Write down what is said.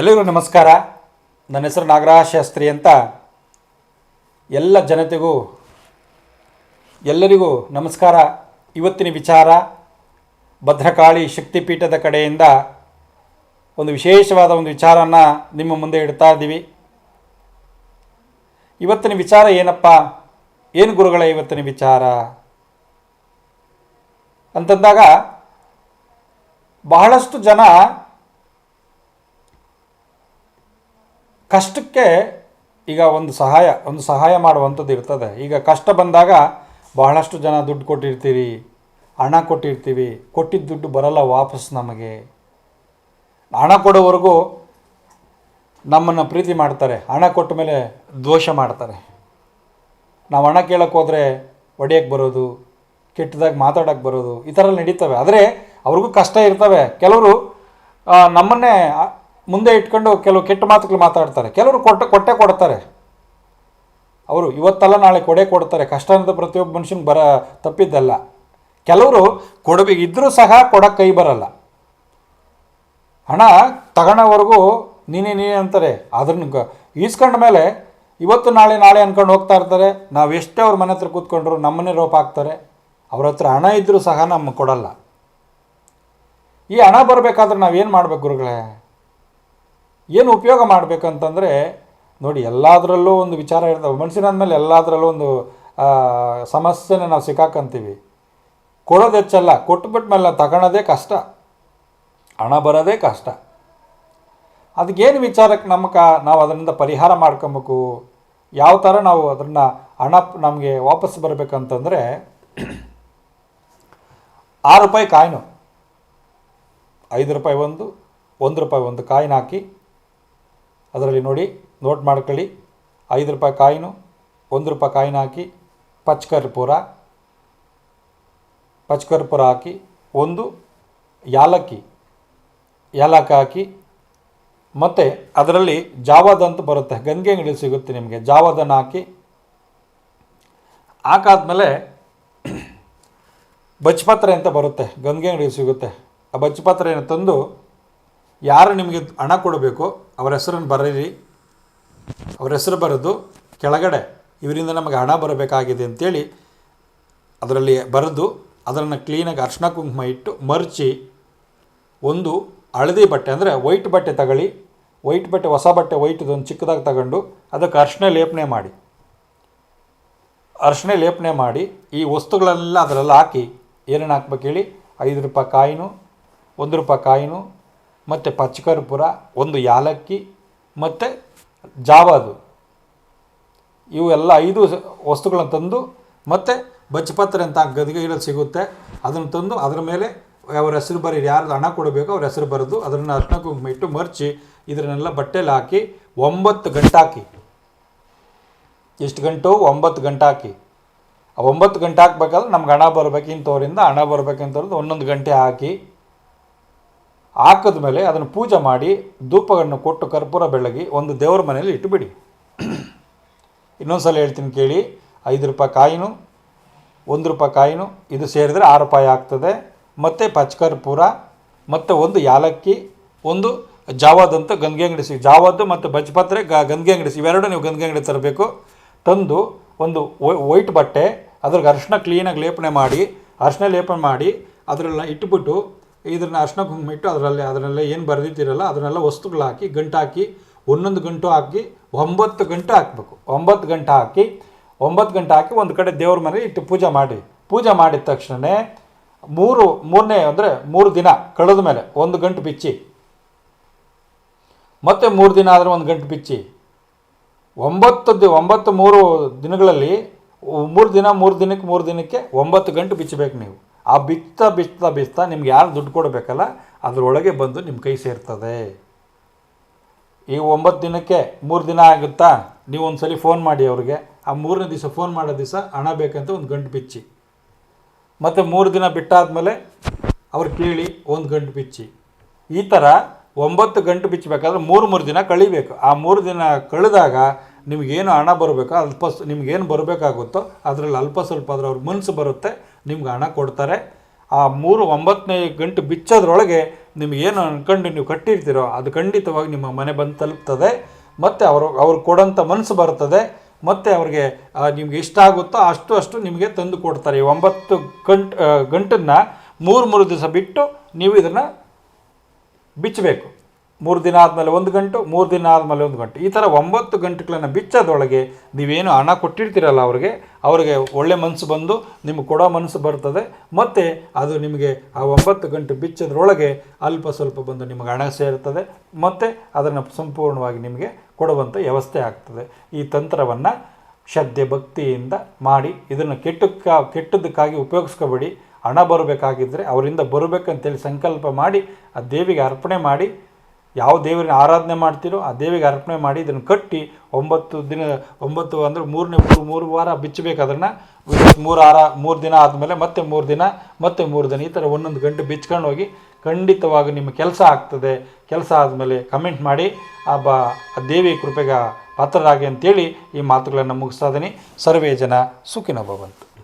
ಎಲ್ಲರಿಗೂ ನಮಸ್ಕಾರ. ನನ್ನ ಹೆಸರು ನಾಗರಾಜ ಶಾಸ್ತ್ರಿ ಅಂತ ಎಲ್ಲ ಜನತೆಗೂ, ಎಲ್ಲರಿಗೂ ನಮಸ್ಕಾರ. ಇವತ್ತಿನ ವಿಚಾರ ಭದ್ರಕಾಳಿ ಶಕ್ತಿಪೀಠದ ಕಡೆಯಿಂದ ಒಂದು ವಿಶೇಷವಾದ ಒಂದು ವಿಚಾರನ ನಿಮ್ಮ ಮುಂದೆ ಇಡ್ತಾ ಇದ್ದೀವಿ. ಇವತ್ತಿನ ವಿಚಾರ ಏನಪ್ಪ? ಏನು ಗುರುಗಳ ಇವತ್ತಿನ ವಿಚಾರ? ಅಂತಂದಾಗ ಬಹಳಷ್ಟು ಜನ ಕಷ್ಟಕ್ಕೆ ಈಗ ಒಂದು ಸಹಾಯ ಒಂದು ಸಹಾಯ ಮಾಡುವಂಥದ್ದು ಇರ್ತದೆ. ಈಗ ಕಷ್ಟ ಬಂದಾಗ ಬಹಳಷ್ಟು ಜನ ದುಡ್ಡು ಕೊಟ್ಟಿರ್ತೀರಿ, ಹಣ ಕೊಟ್ಟಿರ್ತೀವಿ, ಕೊಟ್ಟಿದ್ದ ದುಡ್ಡು ಬರಲ್ಲ ವಾಪಸ್ ನಮಗೆ. ಹಣ ಕೊಡೋವರೆಗೂ ನಮ್ಮನ್ನು ಪ್ರೀತಿ ಮಾಡ್ತಾರೆ, ಹಣ ಕೊಟ್ಟ ಮೇಲೆ ದೋಷ ಮಾಡ್ತಾರೆ. ನಾವು ಹಣ ಕೇಳಕ್ಕೆ ಹೋದರೆ ಒಡೆಯಕ್ಕೆ ಬರೋದು, ಕೆಟ್ಟದಾಗಿ ಮಾತಾಡೋಕ್ಕೆ ಬರೋದು, ಈ ಥರ ನಡೀತವೆ. ಆದರೆ ಅವ್ರಿಗೂ ಕಷ್ಟ ಇರ್ತವೆ. ಕೆಲವರು ನಮ್ಮನ್ನೇ ಮುಂದೆ ಇಟ್ಕೊಂಡು ಕೆಲವು ಕೆಟ್ಟ ಮಾತುಗಳು ಮಾತಾಡ್ತಾರೆ. ಕೆಲವರು ಕೊಟ್ಟ, ಕೊಟ್ಟೆ ಕೊಡ್ತಾರೆ. ಅವರು ಇವತ್ತಲ್ಲ, ನಾಳೆ ಕೊಡೆ ಕೊಡ್ತಾರೆ. ಕಷ್ಟ ಅನ್ನೋದು ಪ್ರತಿಯೊಬ್ಬ ಮನುಷ್ಯನಿಗೆ ಬರ, ತಪ್ಪಿದ್ದಲ್ಲ. ಕೆಲವರು ಕೊಡಬೇಕು ಇದ್ದರೂ ಸಹ ಕೊಡಕ್ಕೆ ಕೈ ಬರಲ್ಲ. ಹಣ ತಗೊಳ್ಳೋವರೆಗೂ ನೀನೇ ನೀನೇ ಅಂತಾರೆ. ಅದನ್ನು ಈಸ್ಕೊಂಡ ಮೇಲೆ ಇವತ್ತು, ನಾಳೆ ನಾಳೆ ಅಂದ್ಕೊಂಡು ಹೋಗ್ತಾ ಇರ್ತಾರೆ. ನಾವು ಎಷ್ಟೇ ಅವ್ರ ಮನೆ ಹತ್ರ ಕೂತ್ಕೊಂಡ್ರು ನಮ್ಮನ್ನೇ ರೋಪ ಹಾಕ್ತಾರೆ. ಅವ್ರ ಹತ್ರ ಹಣ ಇದ್ದರೂ ಸಹ ನಮಗೆ ಕೊಡಲ್ಲ. ಈ ಹಣ ಬರಬೇಕಾದ್ರೆ ನಾವೇನು ಮಾಡ್ಬೇಕು ಗುರುಗಳೇ? ಏನು ಉಪಯೋಗ ಮಾಡಬೇಕಂತಂದರೆ, ನೋಡಿ, ಎಲ್ಲದರಲ್ಲೂ ಒಂದು ವಿಚಾರ ಇರ್ತವೆ ಮನುಷ್ಯನಾದ್ಮೇಲೆ ಎಲ್ಲದರಲ್ಲೂ ಒಂದು ಸಮಸ್ಯೆನ ನಾವು ಸಿಕ್ಕಾಕಂತೀವಿ. ಕೊಡೋದು ಹೆಚ್ಚಲ್ಲ ಕೊಟ್ಬಿಟ್ಟ ಮೇಲೆ ತಗೊಳೋದೇ ಕಷ್ಟ. ಹಣ ಬರೋದೇ ಕಷ್ಟ. ಅದಕ್ಕೇನು ವಿಚಾರಕ್ಕೆ ನಮ್ಮ ನಾವು ಅದರಿಂದ ಪರಿಹಾರ ಮಾಡ್ಕೊಬೇಕು? ಯಾವ ಥರ ನಾವು ಅದನ್ನು ಹಣ ನಮಗೆ ವಾಪಸ್ ಬರಬೇಕಂತಂದರೆ, ಆರು ರೂಪಾಯಿ ಕಾಯಿನು. ಐದು ರೂಪಾಯಿ ಒಂದು ಒಂದು ರೂಪಾಯಿ ಒಂದು ಕಾಯಿನ್ ಹಾಕಿ ಅದರಲ್ಲಿ ನೋಡಿ, ನೋಟ್ ಮಾಡ್ಕೊಳ್ಳಿ. ಐದು ರೂಪಾಯಿ ಕಾಯಿನು, ಒಂದು ರೂಪಾಯಿ ಕಾಯಿನ್ ಹಾಕಿ ಪಚ್ಕರ್ಪೂರ ಪಚ್ಕರ್ಪೂರ ಹಾಕಿ, ಒಂದು ಯಾಲಕ್ಕಿ ಯಾಲಕ್ಕಿ ಹಾಕಿ. ಮತ್ತು ಅದರಲ್ಲಿ ಜಾವಾದ ಅಂತ ಬರುತ್ತೆ. ಗಂಗೆ ಅಂಗಡಿ ಸಿಗುತ್ತೆ ನಿಮಗೆ. ಜಾವಾದನ್ನು ಹಾಕಿ. ಹಾಕಾದ್ಮೇಲೆ ಬಚ್ಚಪತ್ರೆ ಅಂತ ಬರುತ್ತೆ. ಗಂಗೆ ಅಂಗಡಿ ಸಿಗುತ್ತೆ. ಆ ಬಚ್ಚಪತ್ರೆಯನ್ನು ತಂದು ಯಾರು ನಿಮಗೆ ಹಣ ಕೊಡಬೇಕು ಅವರ ಹೆಸರನ್ನು ಬರೀರಿ. ಅವರ ಹೆಸರು ಬರೆದು ಕೆಳಗಡೆ ಇವರಿಂದ ನಮಗೆ ಹಣ ಬರಬೇಕಾಗಿದೆ ಅಂತೇಳಿ ಅದರಲ್ಲಿ ಬರೆದು ಅದನ್ನು ಕ್ಲೀನಾಗಿ ಅರ್ಶಿನ ಕುಂಕುಮ ಇಟ್ಟು ಮರ್ಚಿ ಒಂದು ಹಳದಿ ಬಟ್ಟೆ ಅಂದರೆ ವೈಟ್ ಬಟ್ಟೆ ತಗೊಳ್ಳಿ. ವೈಟ್ ಬಟ್ಟೆ, ಹೊಸ ಬಟ್ಟೆ ವೈಟ್ದೊಂದು ಚಿಕ್ಕದಾಗಿ ತಗೊಂಡು ಅದಕ್ಕೆ ಅರ್ಶಿನ ಲೇಪನೆ ಮಾಡಿ. ಅರ್ಶಿನ ಲೇಪನೆ ಮಾಡಿ ಈ ವಸ್ತುಗಳನ್ನೆಲ್ಲ ಅದರಲ್ಲಿ ಹಾಕಿ ಏನೇನು ಹಾಕ್ಬೇಕು ಹೇಳಿ? ಐದು ರೂಪಾಯಿ ಕಾಯಿನು, ಒಂದು ರೂಪಾಯಿ ಕಾಯಿನು ಮತ್ತು ಪಚ್ಚಕರ್ಪುರ ಒಂದು ಯಾಲಕ್ಕಿ, ಮತ್ತು ಜಾವಾದು ಇವು ಎಲ್ಲ ಐದು ವಸ್ತುಗಳನ್ನು ತಂದು, ಮತ್ತು ಬಚ್ಚಪತ್ರೆ ಅಂತ ಗದಿಗೆ ಇರೋದು ಸಿಗುತ್ತೆ. ಅದನ್ನು ತಂದು ಅದರ ಮೇಲೆ ಅವ್ರ ಹೆಸರು ಬರೀ ಯಾರ್ದು ಹಣ ಕೊಡಬೇಕು ಅವ್ರ ಹೆಸರು ಬರೆದು ಅದನ್ನು ಅರ್ಶನ ಕುಂಕುಮ ಇಟ್ಟು ಮರ್ಚಿ ಇದನ್ನೆಲ್ಲ ಬಟ್ಟೆಲಿ ಹಾಕಿ ಒಂಬತ್ತು ಗಂಟೆ ಹಾಕಿ. ಎಷ್ಟು ಗಂಟು? ಒಂಬತ್ತು ಗಂಟೆ ಹಾಕಿ. ಆ ಒಂಬತ್ತು ಗಂಟೆ ಹಾಕ್ಬೇಕಾದ್ರೆ ನಮ್ಗೆ ಹಣ ಬರಬೇಕು ಇಂಥವ್ರಿಂದ, ಹಣ ಬರಬೇಕಂತವ್ರದ್ದು ಒಂದೊಂದು ಗಂಟೆ ಹಾಕಿ. ಹಾಕಿದ್ಮೇಲೆ ಅದನ್ನು ಪೂಜೆ ಮಾಡಿ ಧೂಪಗಳನ್ನು ಕೊಟ್ಟು ಕರ್ಪೂರ ಬೆಳಗಿ ಒಂದು ದೇವರ ಮನೆಯಲ್ಲಿ ಇಟ್ಟುಬಿಡಿ. ಇನ್ನೊಂದು ಸಲ ಹೇಳ್ತೀನಿ ಕೇಳಿ, ಐದು ರೂಪಾಯಿ ಕಾಯಿನು, ಒಂದು ರೂಪಾಯಿ ಕಾಯಿನು, ಇದು ಸೇರಿದರೆ ಆರು ರೂಪಾಯಿ ಆಗ್ತದೆ. ಮತ್ತು ಪಚ್ಕರ್ಪೂರ, ಮತ್ತು ಒಂದು ಯಾಲಕ್ಕಿ, ಒಂದು ಜಾವಾದಂತ ಗಂಗೆ ಅಂಗಡಿ ಜಾವದ್ದು ಮತ್ತು ಬಜ್ಪತ್ರೆ, ಗ ಗಂಗೆ ಅಂಗಡಿ ಇವೆರಡು ನೀವು ಗಂಗೆ ಅಂಗಡಿ ತರಬೇಕು. ತಂದು ಒಂದು ವೈಟ್ ಬಟ್ಟೆ, ಅದ್ರಿಗೆ ಅರಿಶಿನ ಕ್ಲೀನಾಗಿ ಲೇಪನೆ ಮಾಡಿ, ಅರಿಶಿನ ಲೇಪನೆ ಮಾಡಿ ಅದರಲ್ಲಿ ಇಟ್ಬಿಟ್ಟು ಇದನ್ನ ಅರಿಶಿನ ಕುಂಕುಮ ಇಟ್ಟು ಅದರಲ್ಲಿ ಅದನ್ನೆಲ್ಲ ಏನು ಬರೆದಿದ್ದೀರಲ್ಲ ಅದನ್ನೆಲ್ಲ ವಸ್ತುಗಳು ಹಾಕಿ, ಗಂಟು ಹಾಕಿ, ಒಂದೊಂದು ಗಂಟು ಹಾಕಿ, ಒಂಬತ್ತು ಗಂಟೆ ಹಾಕಬೇಕು. ಒಂಬತ್ತು ಗಂಟು ಹಾಕಿ, ಒಂಬತ್ತು ಗಂಟೆ ಹಾಕಿ ಒಂದು ಕಡೆ ದೇವ್ರ ಮನೆ ಇಟ್ಟು ಪೂಜೆ ಮಾಡಿ. ಪೂಜೆ ಮಾಡಿದ ತಕ್ಷಣವೇ ಮೂರು ಮೂರನೇ ಅಂದರೆ ಮೂರು ದಿನ ಕಳೆದ ಮೇಲೆ ಒಂದು ಗಂಟು ಬಿಚ್ಚಿ. ಮತ್ತೆ ಮೂರು ದಿನ ಆದರೆ ಒಂದು ಗಂಟು ಬಿಚ್ಚಿ. ಒಂಬತ್ತು ದಿ ಒಂಬತ್ತು ಮೂರು ದಿನಗಳಲ್ಲಿ, ಮೂರು ದಿನ ಮೂರು ದಿನಕ್ಕೆ ಮೂರು ದಿನಕ್ಕೆ ಒಂಬತ್ತು ಗಂಟೆ ಬಿಚ್ಚಬೇಕು ನೀವು. ಆ ಬಿಚ್ತಾ ಬಿಚ್ತಾ ಬಿಚ್ತಾ ನಿಮ್ಗೆ ಯಾರು ದುಡ್ಡು ಕೊಡಬೇಕಲ್ಲ, ಅದರೊಳಗೆ ಬಂದು ನಿಮ್ಮ ಕೈ ಸೇರ್ತದೆ. ಈ ಒಂಬತ್ತು ದಿನಕ್ಕೆ ಮೂರು ದಿನ ಆಗುತ್ತಾ? ನೀವು ಒಂದು ಸಲ ಫೋನ್ ಮಾಡಿ ಅವ್ರಿಗೆ. ಆ ಮೂರನೇ ದಿವಸ ಫೋನ್ ಮಾಡೋ ದಿವಸ ಹಣ ಬೇಕಂತ ಒಂದು ಗಂಟು ಬಿಚ್ಚಿ ಮತ್ತು ಮೂರು ದಿನ ಬಿಟ್ಟಾದಮೇಲೆ ಅವ್ರು ಕೇಳಿ ಒಂದು ಗಂಟು ಬಿಚ್ಚಿ ಈ ಥರ ಒಂಬತ್ತು ಗಂಟು ಬಿಚ್ಚಬೇಕಾದ್ರೆ ಮೂರು ಮೂರು ದಿನ ಕಳಿಬೇಕು. ಆ ಮೂರು ದಿನ ಕಳೆದಾಗ ನಿಮಗೇನು ಹಣ ಬರಬೇಕೋ? ಅಲ್ಪ ನಿಮ್ಗೇನು ಬರಬೇಕಾಗುತ್ತೋ ಅದರಲ್ಲಿ ಅಲ್ಪ ಸ್ವಲ್ಪ ಆದರೆ ಅವ್ರ ಮನಸ್ಸು ಬರುತ್ತೆ. ನಿಮ್ಗೆ ಹಣ ಕೊಡ್ತಾರೆ. ಆ ಮೂರು ಒಂಬತ್ತನೇ ಗಂಟೆ ಬಿಚ್ಚೋದ್ರೊಳಗೆ ನಿಮಗೇನು ಅನ್ಕೊಂಡು ನೀವು ಕಟ್ಟಿರ್ತೀರೋ ಅದು ಖಂಡಿತವಾಗಿ ನಿಮ್ಮ ಮನೆ ಬಂದು ತಲುಪ್ತದೆ. ಮತ್ತು ಅವರು, ಅವ್ರು ಕೊಡೋಂಥ ಮನಸ್ಸು ಬರ್ತದೆ. ಮತ್ತು ಅವ್ರಿಗೆ ನಿಮ್ಗೆ ಇಷ್ಟ ಆಗುತ್ತೋ ಅಷ್ಟು ಅಷ್ಟು ನಿಮಗೆ ತಂದು ಕೊಡ್ತಾರೆ. ಈ ಒಂಬತ್ತು ಗಂಟು ಗಂಟನ್ನು ಮೂರು ಮೂರು ದಿವಸ ಬಿಟ್ಟು ನೀವು ಇದನ್ನು ಬಿಚ್ಚಬೇಕು. ಮೂರು ದಿನ ಆದಮೇಲೆ ಒಂದು ಗಂಟು, ಮೂರು ದಿನ ಆದಮೇಲೆ ಒಂದು ಗಂಟು. ಈ ಥರ ಒಂಬತ್ತು ಗಂಟೆಗಳನ್ನು ಬಿಚ್ಚೋದ್ರೊಳಗೆ ನೀವೇನು ಹಣ ಕೊಟ್ಟಿರ್ತೀರಲ್ಲ ಅವ್ರಿಗೆ, ಅವರಿಗೆ ಒಳ್ಳೆ ಮನಸ್ಸು ಬಂದು ನಿಮಗೆ ಕೊಡೋ ಮನಸ್ಸು ಬರ್ತದೆ, ಮತ್ತು ಅದು ನಿಮಗೆ ಆ ಒಂಬತ್ತು ಗಂಟೆ ಬಿಚ್ಚದ್ರೊಳಗೆ ಅಲ್ಪ ಸ್ವಲ್ಪ ಬಂದು ನಿಮಗೆ ಹಣ ಸೇರ್ತದೆ, ಮತ್ತು ಅದನ್ನು ಸಂಪೂರ್ಣವಾಗಿ ನಿಮಗೆ ಕೊಡುವಂಥ ವ್ಯವಸ್ಥೆ ಆಗ್ತದೆ. ಈ ತಂತ್ರವನ್ನು ಶ್ರದ್ಧೆ ಭಕ್ತಿಯಿಂದ ಮಾಡಿ, ಇದನ್ನು ಕೆಟ್ಟಕ್ಕ ಕೆಟ್ಟದಕ್ಕಾಗಿ ಉಪಯೋಗಿಸ್ಕೋಬೇಡಿ. ಹಣ ಬರಬೇಕಾಗಿದ್ದರೆ ಅವರಿಂದ ಬರಬೇಕಂತೇಳಿ ಸಂಕಲ್ಪ ಮಾಡಿ, ಆ ದೇವಿಗೆ ಅರ್ಪಣೆ ಮಾಡಿ ಯಾವ ದೇವರನ್ನ ಆರಾಧನೆ ಮಾಡ್ತೀರೋ ಆ ದೇವಿಗೆ ಅರ್ಪಣೆ ಮಾಡಿ ಇದನ್ನು ಕಟ್ಟಿ ಒಂಬತ್ತು ದಿನ, ಒಂಬತ್ತು ಅಂದರೆ ಮೂರನೇ, ಮೂರು ಮೂರು ವಾರ ಬಿಚ್ಚಬೇಕು ಅದನ್ನು ಮೂರು ಆರ, ಮೂರು ದಿನ ಆದಮೇಲೆ ಮತ್ತೆ ಮೂರು ದಿನ, ಮತ್ತೆ ಮೂರು ದಿನ, ಈ ಥರ ಒಂದೊಂದು ಗಂಟೆ ಬಿಚ್ಕೊಂಡು ಹೋಗಿ ಖಂಡಿತವಾಗಿ ನಿಮ್ಮ ಕೆಲಸ ಆಗ್ತದೆ. ಕೆಲಸ ಆದಮೇಲೆ ಕಮೆಂಟ್ ಮಾಡಿ, ಆ ಬಾ, ಆ ದೇವಿ ಕೃಪೆಗೆ ಪಾತ್ರರಾಗಿ ಅಂತೇಳಿ ಈ ಮಾತುಗಳನ್ನು ಮುಗಿಸ್ತಾ ಇದ್ದೀನಿ. ಸರ್ವೇ ಜನ ಸುಖಿನ ಭವಂತು.